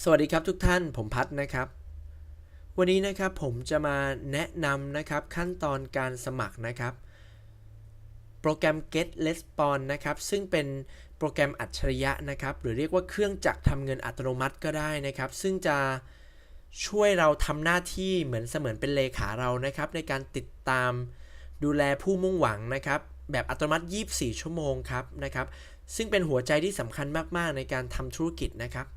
สวัสดีครับทุกท่านผมพัดนะครับ วันนี้นะครับผมจะมาแนะนำนะครับขั้นตอนการสมัครนะครับ โปรแกรม Get Response นะครับ ซึ่งเป็นโปรแกรมอัจฉริยะนะครับ หรือเรียกว่าเครื่องจักรทำเงินอัตโนมัติก็ได้นะครับ ซึ่งจะช่วยเราทำหน้าที่เหมือนเสมือนเป็นเลขาเรานะครับ ในการติดตามดูแลผู้มุ่งหวังนะครับ แบบอัตโนมัติ 24 ชั่วโมงครับนะครับ ซึ่งเป็นหัวใจที่สำคัญมากๆ ในการทำธุรกิจนะครับ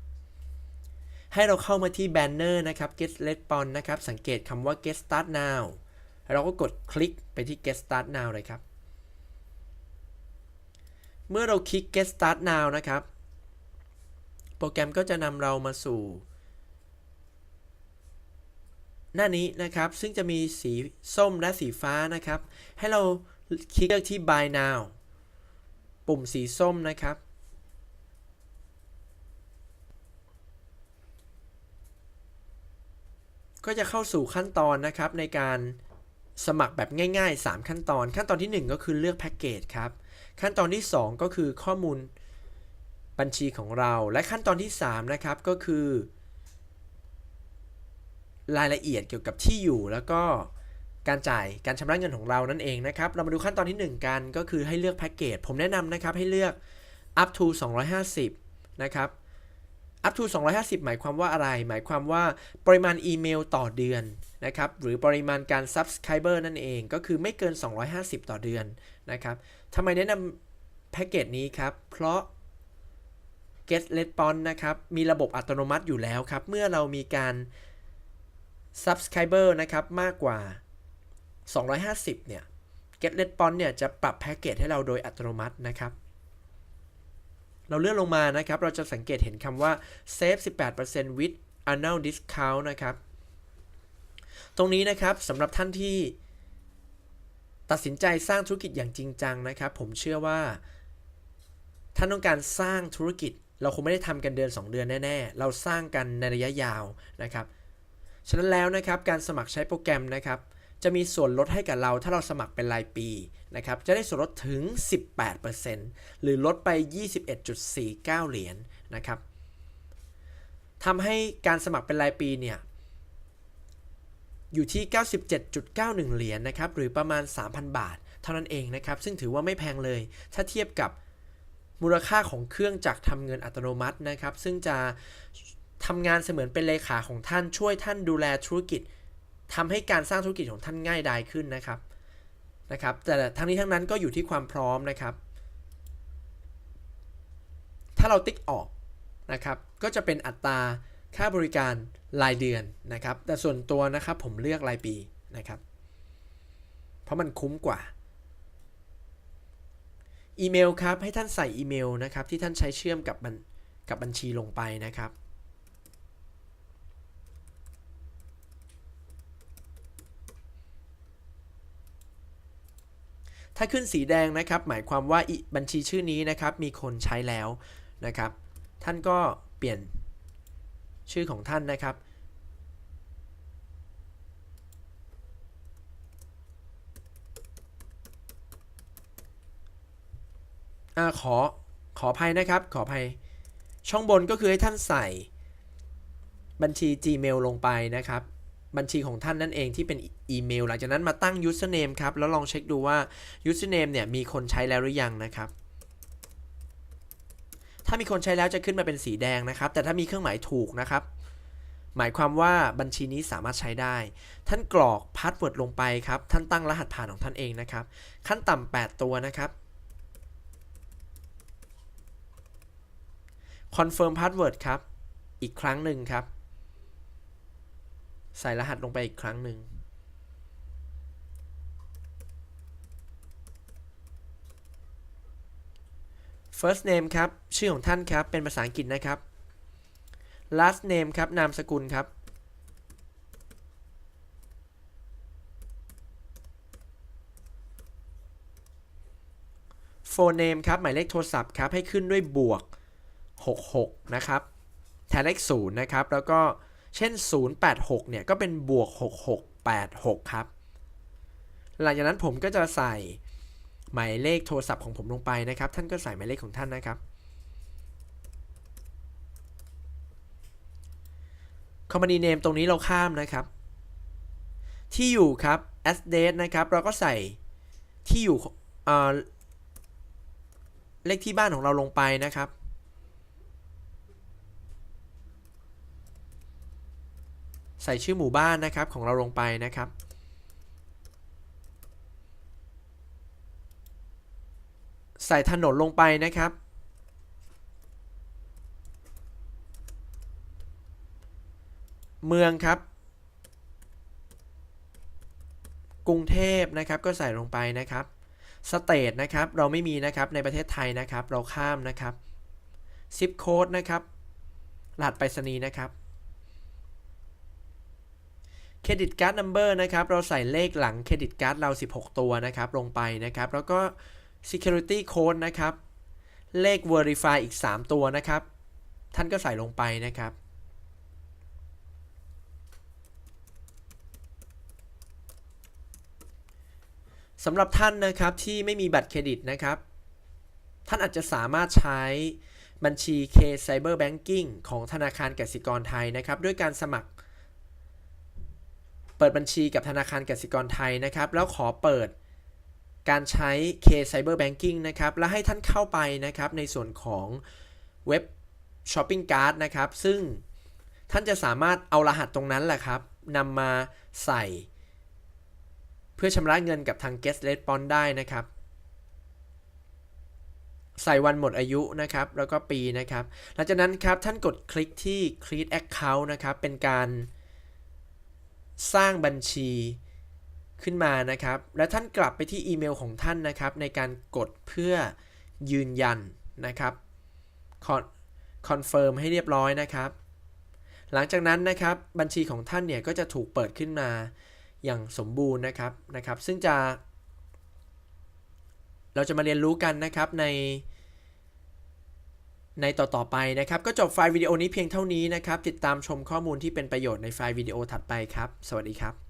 ให้เราเข้ามาที่แบนเนอร์นะครับ get response นะครับ สังเกตคำว่า get start now เราก็กดคลิกไปที่ get start now เลยครับ เมื่อเราคลิก get start now นะครับ โปรแกรมก็จะนำเรามาสู่ หน้านี้นะครับ ซึ่งจะมีสีส้มและสีฟ้านะครับ ให้เราคลิกเลือกที่ buy now ปุ่มสีส้มนะครับ ก็จะเข้าสู่ขั้นตอนนะครับในการสมัครแบบง่าย ๆ 3 ขั้นตอน ขั้นตอนที่ 1 ก็คือเลือกแพ็กเกจครับ ขั้นตอนที่ 2 ก็คือข้อมูลบัญชีของเรา และขั้นตอนที่ 3 นะครับก็คือ รายละเอียดเกี่ยวกับที่อยู่ แล้วก็การจ่ายการชำระเงินของเรานั่นเองนะครับ เรามาดูขั้นตอนที่ 1 กันก็คือให้เลือกแพ็กเกจผมแนะนำนะครับให้เลือก up to 250 นะครับ up to 250 หมายความว่าอะไร หมายความว่าปริมาณอีเมลต่อเดือนนะครับ หรือปริมาณการ subscriber นั่นเอง ก็คือไม่เกิน 250 ต่อเดือนนะครับทำไมแนะนำแพ็กเกจนี้ครับ เพราะ get response นะครับ มีระบบอัตโนมัติอยู่แล้วครับ เมื่อเรามีการ subscriber นะครับ มากกว่า 250 เนี่ย get response เนี่ย จะปรับแพ็กเกจให้เราโดยอัตโนมัตินะครับ เราเลื่อนลงมานะครับ เราจะสังเกตเห็นคำว่า save 18% with annual discount นะครับ ตรงนี้นะครับสำหรับท่านที่ตัดสินใจสร้างธุรกิจอย่างจริงจังนะครับ ผมเชื่อว่า ท่านต้องการสร้างธุรกิจ เราคงไม่ได้ทำกันเดือน 2 เดือนแน่ๆ เราสร้างกันในระยะยาวนะครับ ฉะนั้นแล้วนะครับการสมัครใช้โปรแกรมนะครับ จะมีส่วนลดให้กับเราถ้าเราสมัครเป็นรายปีนะครับจะได้ส่วนลดถึง 18%หรือลดไป 21.49 เหรียญนนะครับทำให้การสมัครเป็นรายปีเนี่ยอยู่ที่ 97.91 เหรียญนนะครับหรือประมาณ 3,000 บาท เท่านั้นเองนะครับซึ่งถือว่าไม่แพงเลย ถ้าเทียบกับมูลค่าของเครื่องจักรทำเงินอัตโนมัตินะครับ ซึ่งจะทำงานเสมือนเป็นเลขาของท่านช่วยท่านดูแลธุรกิจ ทำให้การสร้างธุรกิจของท่านง่ายดายขึ้นนะครับนะครับ แต่ทั้งนี้ทั้งนั้นก็อยู่ที่ความพร้อมนะครับ ถ้าเราติ๊กออกนะครับ ก็จะเป็นอัตราค่าบริการรายเดือนนะครับ แต่ส่วนตัวนะครับผมเลือกรายปีนะครับ เพราะมันคุ้มกว่า อีเมลครับให้ท่านใส่อีเมลนะครับที่ท่านใช้เชื่อมกับบัญกับบัญชีลงไปนะครับ ถ้าขึ้นสีแดงนะครับ หมายความว่าบัญชีชื่อนี้นะครับ มีคนใช้แล้วนะครับ ท่านก็เปลี่ยนชื่อของท่านนะครับอขอขออภัยนะครับ ขออภัย ช่องบนก็คือให้ท่านใส่บัญชี Gmail ลงไปนะครับ บัญชีของท่านนั่นเองที่เป็นอีเมล หลังจากนั้นมาตั้ง username ครับ แล้วลองเช็คดูว่า username เนี่ยมีคนใช้แล้วหรือยังนะครับ ถ้ามีคนใช้แล้วจะขึ้นมาเป็นสีแดงนะครับ แต่ถ้ามีเครื่องหมายถูกนะครับ หมายความว่าบัญชีนี้สามารถใช้ได้ ท่านกรอกพาสเวิร์ดลงไปครับ ท่านตั้งรหัสผ่านของท่านเองนะครับ ขั้นต่ำ8ตัวนะครับ Confirm Password ครับ อีกครั้งหนึ่งครับ ใส่รหัสลงไปอีกครั้งหนึ่ง First name ครับ ชื่อของท่านครับ เป็นภาษาอังกฤษนะครับ Last name ครับ นามสกุลครับ Phone name ครับ หมายเลขโทรศัพท์ครับ ให้ขึ้นด้วยบวก 66 นะครับ แทนเลข0นะครับ แล้วก็ เช่น 086 เนี่ย ก็เป็นบวก 6686 ครับ หลังจากนั้นผมก็จะใส่หมายเลขโทรศัพท์ของผมลงไปนะครับ ท่านก็ใส่หมายเลขของท่านนะครับ company name ตรงนี้เราข้ามนะครับ ที่อยู่ครับ as date นะครับ เราก็ใส่ที่อยู่เอ่เลขที่บ้านของเราลงไปนะครับ ใส่ชื่อหมู่บ้านนะครับของเราลงไปนะครับใส่ถนนลงไปนะครับ เมืองครับ กรุงเทพนะครับก็ใส่ลงไปนะครับ สเตทนะครับ เราไม่มีนะครับในประเทศไทยนะครับ เราข้ามนะครับซิปโค้ดนะครับรหัสไปรษณีย์นะครับ เครดิตการ์ดนัมเบอร์นะครับ เราใส่เลขหลังเครดิตการ์ดเรา 16 ตัวนะครับ ลงไปนะครับ แล้วก็ security code นะครับ เลข verify อีก 3 ตัวนะครับ ท่านก็ใส่ลงไปนะครับ สำหรับท่านนะครับที่ไม่มีบัตรเครดิตนะครับ ท่านอาจจะสามารถใช้บัญชี K Cyber Banking ของธนาคารกสิกรไทยนะครับ ด้วยการสมัคร เปิดบัญชีกับธนาคารกสิกรไทยนะครับ แล้วขอเปิดการใช้ K Cyber Banking นะครับ แล้วให้ท่านเข้าไปนะครับในส่วนของเว็บ Shopping Cart นะครับ ซึ่งท่านจะสามารถเอารหัสตรงนั้นแหละครับนำมาใส่ เพื่อชำระเงินกับทาง Guest Response ได้นะครับ ใส่วันหมดอายุนะครับ แล้วก็ปีนะครับ หลังจากนั้นครับท่านกดคลิกที่ Create Account นะครับ เป็นการ สร้างบัญชีขึ้นมานะครับ และท่านกลับไปที่อีเมลของท่านนะครับ ในการกดเพื่อยืนยันนะครับคอนเฟิร์มให้เรียบร้อยนะครับ หลังจากนั้นนะครับบัญชีของท่านเนี่ยก็จะถูกเปิดขึ้นมาอย่างสมบูรณ์นะครับนะครับ ซึ่งจะ เราจะมาเรียนรู้กันนะครับใน ในต่อๆไปนะครับ ก็จบไฟล์วิดีโอนี้เพียงเท่านี้นะครับ ติดตามชมข้อมูลที่เป็นประโยชน์ในไฟล์วิดีโอถัดไปครับ สวัสดีครับ